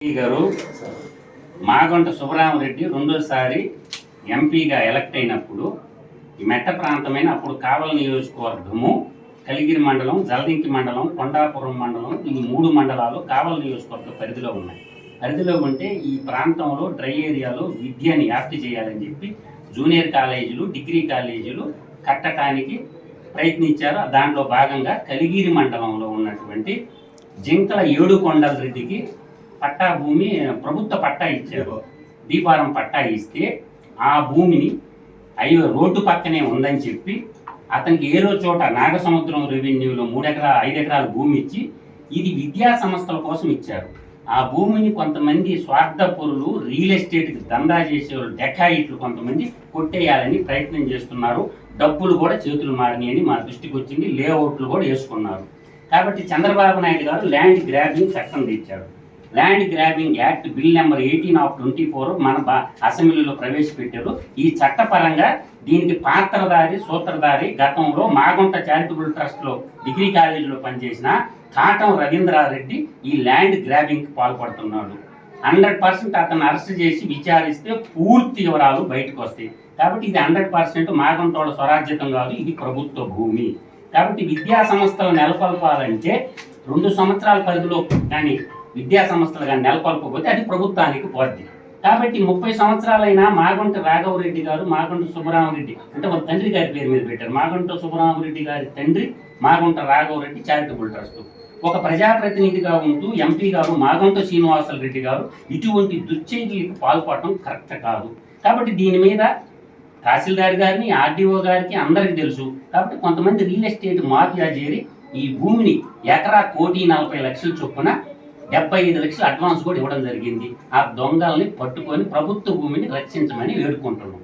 గారు మాగంట సుబ్బరామరెడ్డి రెండోసారి ఎంపీగా ఎలక్ట్ అయినప్పుడు ఈ మెట్ట ప్రాంతమైన అప్పుడు కావల నియోజకవర్గము కలిగిరి మండలం జలదింకి మండలం కొండాపురం మండలం ఈ మూడు మండలాలు కావల నియోజకవర్గ పరిధిలో ఉన్నాయి. పరిధిలో ఉంటే ఈ ప్రాంతంలో డ్రై ఏరియాలో విద్యని వ్యాప్తి చేయాలని చెప్పి జూనియర్ కాలేజీలు డిగ్రీ కాలేజీలు కట్టడానికి ప్రయత్నించారు. దాంట్లో భాగంగా కలిగిరి మండలంలో ఉన్నటువంటి జింకల ఏడు కొండల రెడ్డికి పట్టా భూమి ప్రభుత్వ పట్టా ఇచ్చారు. దీపారం పట్టా ఇస్తే ఆ భూమిని అయ్యో రోడ్డు పక్కనే ఉందని చెప్పి అతనికి ఏదో చోట నాగసముద్రం రెవెన్యూలో మూడు ఎకరాల ఐదు ఎకరాల భూమి ఇచ్చి ఇది విద్యా సంస్థల కోసం ఇచ్చారు. ఆ భూమిని కొంతమంది స్వార్థపరులు రియల్ ఎస్టేట్కి దందా చేసేవాళ్ళు డెకాయిట్లు కొంతమంది కొట్టేయాలని ప్రయత్నం చేస్తున్నారు. డబ్బులు కూడా చేతులు మారినాయని మా దృష్టికి వచ్చింది. లేఅవుట్లు కూడా వేసుకున్నారు. కాబట్టి చంద్రబాబు నాయుడు గారు ల్యాండ్ గ్రాబింగ్ చట్టం తెచ్చాడు land grabbing act bill number eighteen of twenty four మన అసెంబ్లీలో ప్రవేశపెట్టారు. ఈ చట్టపరంగా దీనికి పాత్రధారి సూత్రధారి గతంలో మాగుంట చారిటబుల్ ట్రస్ట్లో డిగ్రీ కాలేజీలో పనిచేసిన కాటం రవీంద్రారెడ్డి ఈ ల్యాండ్ గ్రాబింగ్కి పాల్పడుతున్నాడు. హండ్రెడ్ పర్సెంట్ అతను అరెస్ట్ చేసి విచారిస్తే పూర్తి వివరాలు బయటకు వస్తాయి. కాబట్టి ఇది హండ్రెడ్ పర్సెంట్ మాగంటోళ్ళ స్వరాజ్యతం కాదు ఇది ప్రభుత్వ భూమి. కాబట్టి విద్యా సంస్థలు నెలకొల్పాలంటే రెండు సంవత్సరాల పరిధిలో కానీ విద్యా సంస్థలు కానీ నెలకొల్పకపోతే అది ప్రభుత్వానికి పోద్ది. కాబట్టి ముప్పై సంవత్సరాలైనా మాగుంట రాఘవరెడ్డి గారు మాగుంట సుబ్బరామరెడ్డి అంటే వాళ్ళ తండ్రి గారి పేరు మీద పెట్టారు. మాగుంట సుబ్బరామరెడ్డి గారి తండ్రి మాగుంట రాఘవరెడ్డి చారిటబుల్ ట్రస్ట్ ఒక ప్రజాప్రతినిధిగా ఉంటూ ఎంపీ గారు మాగుంట శ్రీనివాసల రెడ్డి గారు ఇటువంటి దుశ్చర్యలకు పాల్పడటం కరెక్ట్ కాదు. కాబట్టి దీని మీద తహసీల్దార్ గారిని ఆర్డీఓ గారికి అందరికీ తెలుసు. కాబట్టి కొంతమంది రియల్ ఎస్టేట్ మాఫియా చేరి ఈ భూమిని ఎకరా కోటి నలభై లక్షల చొప్పున డెబ్బై ఐదు లక్షలు అడ్వాన్స్ కూడా ఇవ్వడం జరిగింది. ఆ దొంగల్ని పట్టుకొని ప్రభుత్వ భూమిని రక్షించమని వేడుకుంటున్నాం.